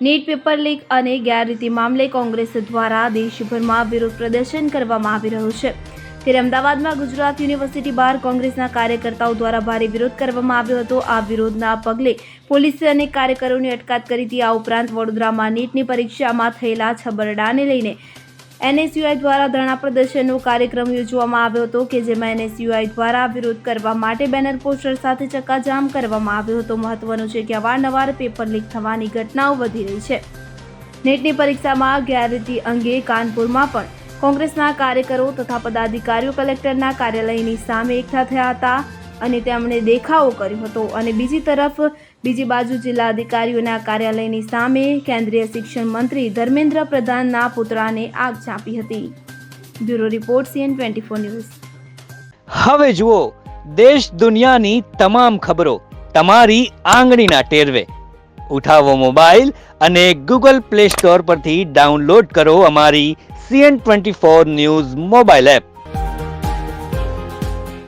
NEET paper leak અને ગેરરીતિ મામલે કોંગ્રેસ દ્વારા દેશભરમાં વિરોધ પ્રદર્શન કરવામાં આવી રહ્યું છે. ત્યારે અમદાવાદમાં ગુજરાત યુનિવર્સિટી બહાર કોંગ્રેસના કાર્યકર્તાઓ દ્વારા ભારે વિરોધ કરવામાં આવ્યો હતો. આ વિરોધના પગલે પોલીસે અનેક કાર્યકરોની અટકાયત કરી હતી. આ ઉપરાંત વડોદરામાં નીટની પરીક્ષામાં થયેલા છબરડાને લઈને એનએસયુઆઈ દ્વારા ધરણા પ્રદર્શનનો કાર્યક્રમ યોજવામાં આવ્યો હતો કે જેમાં એનએસયુઆઈ દ્વારા વિરોધ કરવા માટે બેનર પોસ્ટર સાથે ચક્કાજામ કરવામાં આવ્યો હતો. મહત્વનું છે કે અવારનવાર પેપર લીક થવાની ઘટનાઓ વધી રહી છે. નેટની પરીક્ષામાં ગેરરીતિ અંગે કાનપુરમાં પણ કોંગ્રેસના કાર્યકરો તથા પદાધિકારીઓ, કલેક્ટરના કાર્યાલયની સામે એકઠા થયા હતા. અને તેમણે દેખાવો કર્યો હતો. અને બીજી તરફ, બીજી બાજુ જિલ્લા અધિકારીઓના કાર્યાલયની સામે કેન્દ્રીય શિક્ષણ મંત્રી ધર્મેન્દ્ર પ્રધાનના પુતળાને આગ ચાંપી હતી. Bureau report CN twenty four news. હવે જુઓ, દેશ દુનિયાની તમામ ખબરો તમારી આંગળીના ટેરવે. ઉઠાવો મોબાઈલ અને ગૂગલ પ્લે સ્ટોર પરથી ડાઉનલોડ કરો અમારી CN twenty four news mobile app.